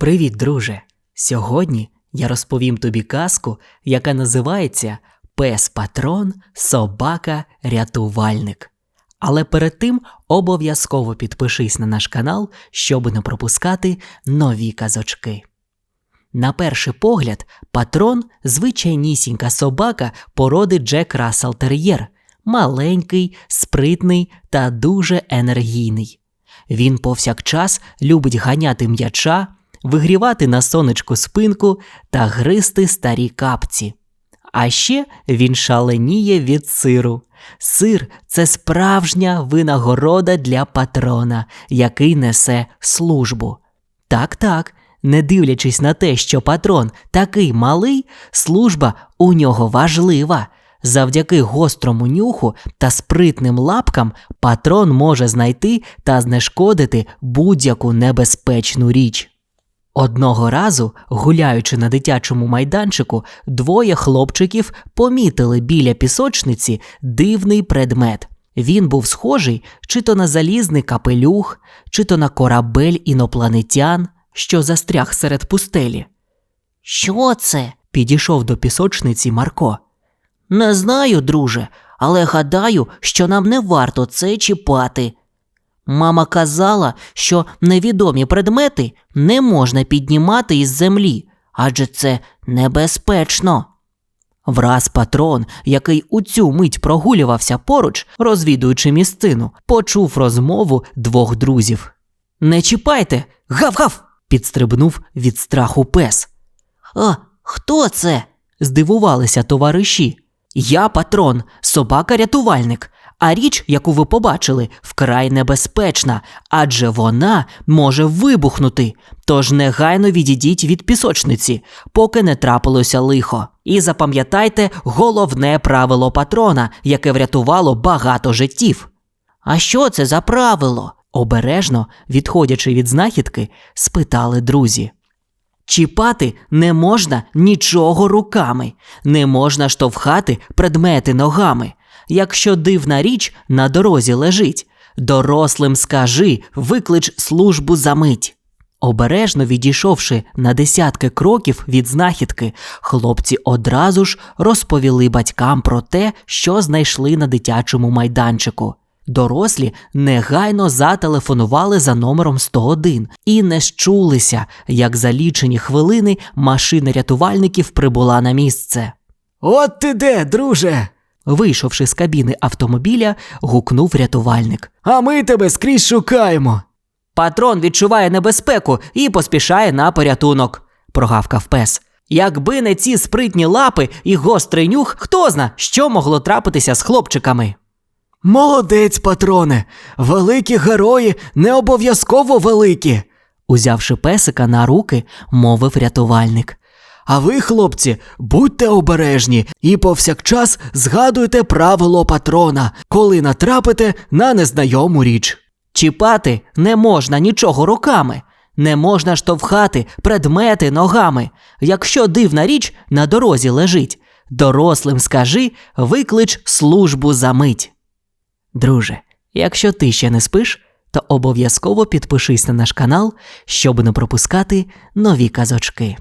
Привіт, друже! Сьогодні я розповім тобі казку, яка називається Пес Патрон, Собака Рятувальник. Але перед тим обов'язково підпишись на наш канал, щоб не пропускати нові казочки. На перший погляд, патрон звичайнісінька собака породи Джек Рассел Тер'єр, маленький, спритний та дуже енергійний. Він повсякчас любить ганяти м'яча, вигрівати на сонечку спинку та гризти старі капці. А ще він шаленіє від сиру. Сир це справжня винагорода для патрона, який несе службу. Так, так, не дивлячись на те, що патрон такий малий, служба у нього важлива. Завдяки гострому нюху та спритним лапкам патрон може знайти та знешкодити будь-яку небезпечну річ. Одного разу, гуляючи на дитячому майданчику, двоє хлопчиків помітили біля пісочниці дивний предмет. Він був схожий чи то на залізний капелюх, чи то на корабель інопланетян, що застряг серед пустелі. Що це? Підійшов до пісочниці Марко. Не знаю, друже, але гадаю, що нам не варто це чіпати. Мама казала, що невідомі предмети не можна піднімати із землі, адже це небезпечно. Враз патрон, який у цю мить прогулювався поруч, розвідуючи місцину, почув розмову двох друзів. Не чіпайте, гав-гав! підстрибнув від страху пес. А хто це? Здивувалися товариші. Я патрон, собака-рятувальник. А річ, яку ви побачили, вкрай небезпечна, адже вона може вибухнути. Тож негайно відійдіть від пісочниці, поки не трапилося лихо. І запам'ятайте головне правило патрона, яке врятувало багато життів. А що це за правило? Обережно, відходячи від знахідки, спитали друзі. Чіпати не можна нічого руками, не можна штовхати предмети ногами. Якщо дивна річ на дорозі лежить, дорослим скажи, виклич службу за мить. Обережно відійшовши на десятки кроків від знахідки, хлопці одразу ж розповіли батькам про те, що знайшли на дитячому майданчику. Дорослі негайно зателефонували за номером 101 і не щулися, як за лічені хвилини машина рятувальників прибула на місце. От ти де, друже? Вийшовши з кабіни автомобіля, гукнув рятувальник. А ми тебе скрізь шукаємо. Патрон відчуває небезпеку і поспішає на порятунок, прогавкав пес. Якби не ці спритні лапи і гострий нюх, хто зна, що могло трапитися з хлопчиками. Молодець, патроне. Великі герої не обов'язково великі. Узявши песика на руки, мовив рятувальник. А ви, хлопці, будьте обережні і повсякчас згадуйте правило патрона, коли натрапите на незнайому річ. Чіпати не можна нічого руками, не можна штовхати предмети ногами. Якщо дивна річ на дорозі лежить, дорослим скажи, виклич службу за мить. Друже, якщо ти ще не спиш, то обов'язково підпишись на наш канал, щоб не пропускати нові казочки.